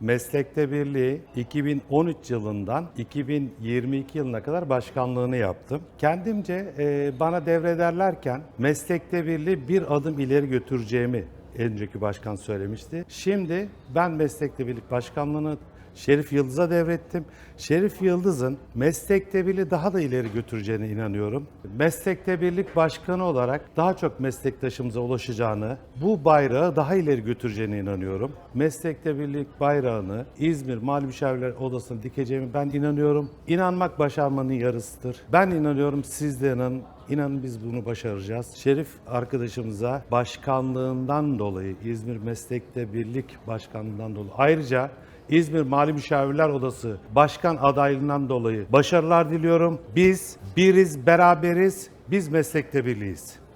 Meslekte Birliği 2013 yılından 2022 yılına kadar başkanlığını yaptım. Kendimce bana devrederlerken Meslekte Birliği bir adım ileri götüreceğimi önceki başkan söylemişti. Şimdi ben Meslekte Birlik Başkanlığı'nı Şerif Yıldız'a devrettim. Şerif Yıldız'ın meslekte birliği daha da ileri götüreceğine inanıyorum. Meslekte birlik başkanı olarak daha çok meslektaşımıza ulaşacağını, bu bayrağı daha ileri götüreceğine inanıyorum. Meslekte birlik bayrağını İzmir Mali Müşavirler Odası'na dikeceğimi ben inanıyorum. İnanmak başarmanın yarısıdır. Ben inanıyorum siz de inanın. İnanın biz bunu başaracağız. Şerif arkadaşımıza başkanlığından dolayı, İzmir Meslekte Birlik Başkanlığından dolayı ayrıca İzmir Mali Müşavirler Odası Başkan adaylığından dolayı başarılar diliyorum. Biz biriz, beraberiz, biz meslekte birliğiz.